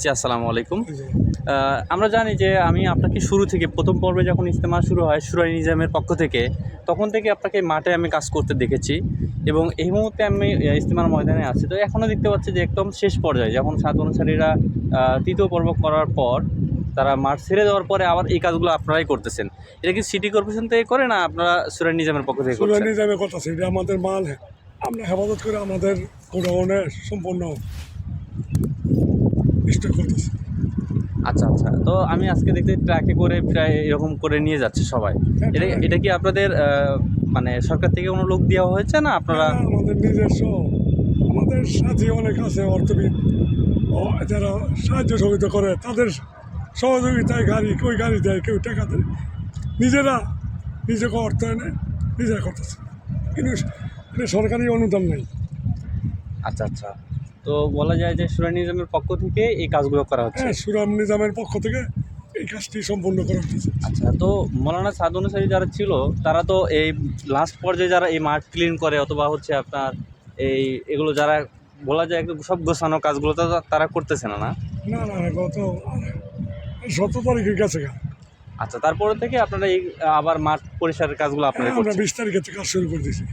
জি আসসালামু আলাইকুম। আমরা জানি যে আমি আপনাকে শুরু থেকে প্রথম পর্বে যখন ইস্তেমা শুরু হয় সুরাই নিজামের পক্ষ থেকে তখন থেকে আপনাকে মাঠে আমি কাজ করতে দেখেছি এবং এই মুহূর্তে আমি আহ, ইস্তেমার ময়দানে আছি। তো এখনও দেখতে পাচ্ছি যে একদম শেষ পর্যায়ে যখন সাত অনুসারীরা তৃতীয় পর্ব করার পর তারা মাঠ ছেড়ে দেওয়ার পরে আবার এই কাজগুলো আপনারাই করতেছেন। এটা কি সিটি কর্পোরেশন থেকে করে না আপনারা সুরাই নিজামের পক্ষ থেকে সুরা করছেন? নিজামে কথা সেটা আমাদের মাল আমরা হেফাজত করে আমাদের গোডাউনে সম্পূর্ণ স্টক করতেছি। আচ্ছা আচ্ছা। তো আমি আজকে দেখতে ট্রাকে করে প্রায় এরকম করে নিয়ে যাচ্ছে সবাই। এটা এটা কি আপনাদের মানে সরকার থেকে কোনো লোক দেওয়া হয়েছে না আপনারা? হ্যাঁ, আমাদের নিজস্ব। আমাদের সাথী অনেক আছে অর্থবিদ। যারা সাহায্য সহযোগিতা করে তাদের সহযোগিতায় গাড়ি কেউ গাড়ি দেয় কেউ টাকা দেয়। নিজেরা নিজেকে অর্থায়নে নিজেরা করতেছে। কিন্তু সরকারি অনুদান নেই। আচ্ছা আচ্ছা। তো বলা যায় যে সুরাই নিজামের পক্ষ থেকে এই কাজগুলো করা হচ্ছে। হ্যাঁ সুরাম নিজামের পক্ষ থেকে এই কাজটি সম্পূর্ণ করা হচ্ছে। আচ্ছা তো মৌলানা সাদ অনুসারী যারা ছিল তারা তো এই লাস্ট পর্যায়ে যারা এই মাঠ ক্লিন করে অথবা হচ্ছে আপনার এই এগুলো যারা বলা যায় একদম সব গোছানো কাজগুলো তো তারা করতেছে না না? না না গত সতেরো তারিখের কাছে আচ্ছা তারপরে থেকে আপনারা এই আবার মাঠ পরিষ্কারের কাজগুলো আপনারা হ্যাঁ, আমরা বিশ তারিখের থেকে কাজ শুরু করে দিয়েছি।